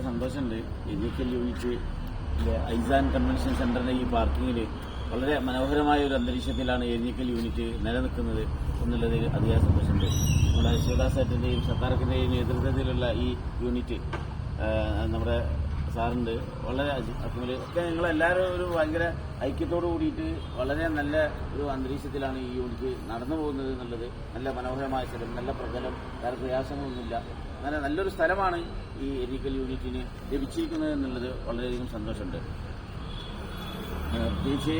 വളരെ സന്തോഷമുണ്ട്. എജിക്കൽ unit ഐസാൻ convention സെന്ററിന്റെ ഈ പാർക്കിങ്ങിൽ വളരെ മനോഹരമായ ഒരു അന്തരീക്ഷത്തിലാണ് എരിഞ്ഞിക്കൽ യൂണിറ്റ് നിലനിൽക്കുന്നത് എന്നുള്ളതിൽ അതിയായ സന്തോഷമുണ്ട്. നമ്മുടെ ശിവദാസ് സാറ്റിന്റെയും സത്താർക്കിന്റെയും നേതൃത്വത്തിലുള്ള ഈ യൂണിറ്റ് നമ്മുടെ സാറുണ്ട്. വളരെ അക്കുമിൽ ഒക്കെ നിങ്ങളെല്ലാവരും ഒരു ഭയങ്കര ഐക്യത്തോട് കൂടിയിട്ട് വളരെ നല്ല ഒരു അന്തരീക്ഷത്തിലാണ് ഈ യൂണിറ്റ് നടന്നു പോകുന്നത് എന്നുള്ളത് നല്ല മനോഹരമായ സ്ഥലം നല്ല പ്രകലം വേറെ പ്രയാസങ്ങളൊന്നുമില്ല. അങ്ങനെ നല്ലൊരു സ്ഥലമാണ് ഈ എരിക്കൽ യൂണിറ്റിന് ലഭിച്ചിരിക്കുന്നത് എന്നുള്ളത് വളരെയധികം സന്തോഷമുണ്ട്. പ്രത്യേകിച്ച്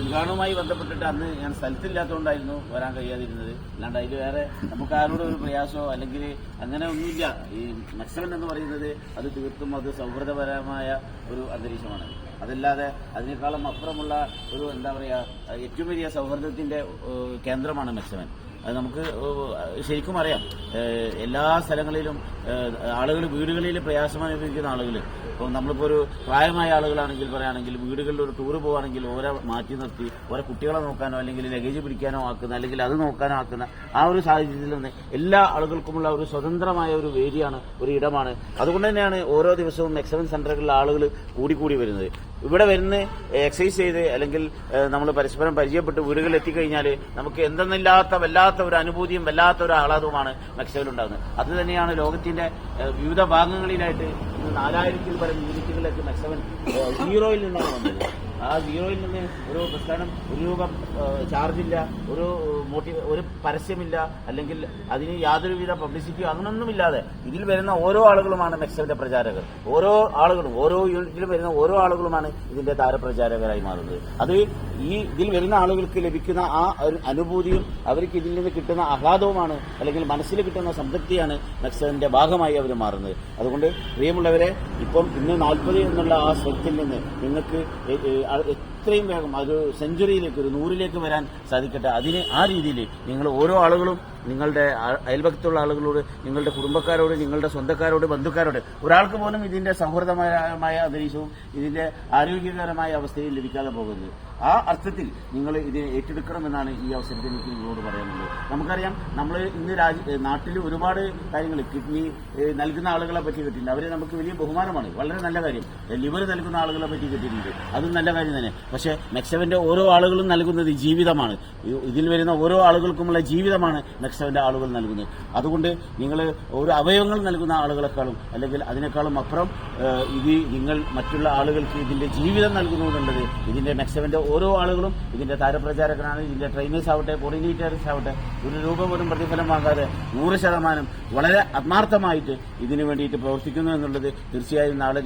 ഉദ്ഘാടനവുമായി ബന്ധപ്പെട്ടിട്ട് അന്ന് ഞാൻ സ്ഥലത്തില്ലാത്തതുകൊണ്ടായിരുന്നു വരാൻ കഴിയാതിരുന്നത്. അല്ലാണ്ട് അതിൽ വേറെ നമുക്ക് ആരോടും ഒരു പ്രയാസമോ അല്ലെങ്കിൽ അങ്ങനെ ഒന്നുമില്ല. ഈ മത്സരം എന്ന് പറയുന്നത് അത് തീർത്തും അത് സൗഹൃദപരമായ ഒരു അന്തരീക്ഷമാണ്. അതല്ലാതെ അതിനേക്കാളും അപ്പുറമുള്ള ഒരു എന്താ പറയുക ഏറ്റവും വലിയ സൗഹൃദത്തിന്റെ കേന്ദ്രമാണ് മെക്സവൻ അത് നമുക്ക് ശരിക്കും അറിയാം. എല്ലാ സ്ഥലങ്ങളിലും ആളുകൾ വീടുകളിൽ പ്രയാസം അനുഭവിക്കുന്ന ആളുകൾ ഇപ്പോൾ നമ്മളിപ്പോൾ ഒരു പ്രായമായ ആളുകളാണെങ്കിൽ പറയുകയാണെങ്കിൽ വീടുകളിൽ ഒരു ടൂർ പോകുകയാണെങ്കിൽ ഓരോ മാറ്റി നിർത്തി ഓരോ കുട്ടികളെ നോക്കാനോ അല്ലെങ്കിൽ ലഗേജ് പിടിക്കാനോ ആക്കുന്ന അല്ലെങ്കിൽ അത് നോക്കാനോ ആക്കുന്ന ആ ഒരു സാഹചര്യത്തിൽ നിന്ന് എല്ലാ ആളുകൾക്കുമുള്ള ഒരു സ്വതന്ത്രമായ ഒരു വേദിയാണ് ഒരു ഇടമാണ്. അതുകൊണ്ട് തന്നെയാണ് ഓരോ ദിവസവും എക്സലൻസ് സെന്ററുകളിലെ ആളുകൾ കൂടിക്കൂടി വരുന്നത്. ഇവിടെ വരുന്ന എക്സസൈസ് ചെയ്ത് അല്ലെങ്കിൽ നമ്മൾ പരസ്പരം പരിചയപ്പെട്ട് വീടുകളിൽ എത്തിക്കഴിഞ്ഞാൽ നമുക്ക് എന്തെന്നില്ലാത്ത വല്ലാത്ത ഒരു അനുഭൂതിയും വല്ലാത്ത ഒരു ആഹ്ലാദവുമാണ് മെക്സയിൽ ഉണ്ടാകുന്നത്. അത് തന്നെയാണ് ലോകത്തിന്റെ വിവിധ ഭാഗങ്ങളിലായിട്ട് നാലായിരത്തിൽ പരം യൂണിറ്റുകളിലേക്ക് മെച്ചവൻ സീറോയിൽ നിന്നാണ് വന്നത്. ആ സീറോയിൽ നിന്ന് ഒരു പ്രസ്ഥാനം ഒരു രൂപ ചാർജില്ല ഒരു മോട്ടി ഒരു പരസ്യമില്ല അല്ലെങ്കിൽ അതിന് യാതൊരുവിധ പബ്ലിസിറ്റിയോ അങ്ങനൊന്നുമില്ലാതെ ഇതിൽ വരുന്ന ഓരോ ആളുകളുമാണ് മെക്സവിന്റെ പ്രചാരകർ. ഓരോ ആളുകളും ഓരോ യൂണിറ്റിലും വരുന്ന ഓരോ ആളുകളുമാണ് ഇതിന്റെ താരപ്രചാരകരായി മാറുന്നത്. അത് ഈ ഇതിൽ വരുന്ന ആളുകൾക്ക് ലഭിക്കുന്ന ആ ഒരു അനുഭൂതിയും അവർക്ക് ഇതിൽ നിന്ന് കിട്ടുന്ന ആഹ്ലാദവുമാണ് അല്ലെങ്കിൽ മനസ്സിൽ കിട്ടുന്ന സംതൃപ്തിയാണ് മെക്സവിന്റെ ഭാഗമായി അവർ മാറുന്നത്. അതുകൊണ്ട് പ്രിയമുള്ളവരെ ഇപ്പം ഇന്ന് നാൽപ്പത് എന്നുള്ള ആ സ്വത്തിൽ നിന്ന് നിങ്ങൾക്ക് എത്രയും വേഗം ഒരു സെഞ്ചുറിയിലേക്ക് ഒരു നൂറിലേക്ക് വരാൻ സാധിക്കട്ടെ. അതിന് ആ രീതിയിൽ നിങ്ങൾ ഓരോ ആളുകളും നിങ്ങളുടെ അയൽപക്കത്തുള്ള ആളുകളോട് നിങ്ങളുടെ കുടുംബക്കാരോട് നിങ്ങളുടെ സ്വന്തക്കാരോട് ബന്ധുക്കാരോട് ഒരാൾക്ക് പോലും ഇതിന്റെ സൗഹൃദമായ അന്തരീക്ഷവും ഇതിന്റെ ആരോഗ്യകരമായ അവസ്ഥയും ലഭിക്കാതെ പോകുന്നത് ആ അർത്ഥത്തിൽ നിങ്ങൾ ഇതിനെ ഏറ്റെടുക്കണമെന്നാണ് ഈ അവസരത്തിൽ എനിക്ക് നിങ്ങളോട് പറയാനുള്ളത്. നമുക്കറിയാം നമ്മൾ ഇന്ന് രാജ്യ നാട്ടിൽ ഒരുപാട് കാര്യങ്ങൾ കിഡ്നി നൽകുന്ന ആളുകളെ പറ്റി കിട്ടിയിട്ടുണ്ട് അവരെ നമുക്ക് വലിയ ബഹുമാനമാണ്. വളരെ നല്ല കാര്യം. ലിവർ നൽകുന്ന ആളുകളെ പറ്റി കിട്ടിയിട്ടുണ്ട് അതും നല്ല കാര്യം തന്നെ. പക്ഷേ മെക്സവന്റെ ഓരോ ആളുകളും നൽകുന്നത് ജീവിതമാണ്. ഇതിൽ വരുന്ന ഓരോ ആളുകൾക്കുമുള്ള ജീവിതമാണ് മെക്സവന്റെ ആളുകൾ നൽകുന്നത്. അതുകൊണ്ട് നിങ്ങൾ ഓരോ അവയവങ്ങൾ നൽകുന്ന ആളുകളെക്കാളും അല്ലെങ്കിൽ അതിനേക്കാളും അപ്പുറം ഇത് നിങ്ങൾ മറ്റുള്ള ആളുകൾക്ക് ഇതിന്റെ ജീവിതം നൽകുന്നു എന്നുള്ളത് ഇതിന്റെ മെക്സവന്റെ ഓരോ ആളുകളും ഇതിന്റെ താരപ്രചാരകനാണ് ഇതിന്റെ ട്രെയിനേഴ്സ് ആവട്ടെ കോർഡിനേറ്റേഴ്സ് ആവട്ടെ ഒരു രൂപ പോലും പ്രതിഫലം വാങ്ങാതെ നൂറ് ശതമാനം വളരെ ആത്മാർത്ഥമായിട്ട് ഇതിനു വേണ്ടിയിട്ട് പ്രവർത്തിക്കുന്നു എന്നുള്ളത് തീർച്ചയായും നാളെ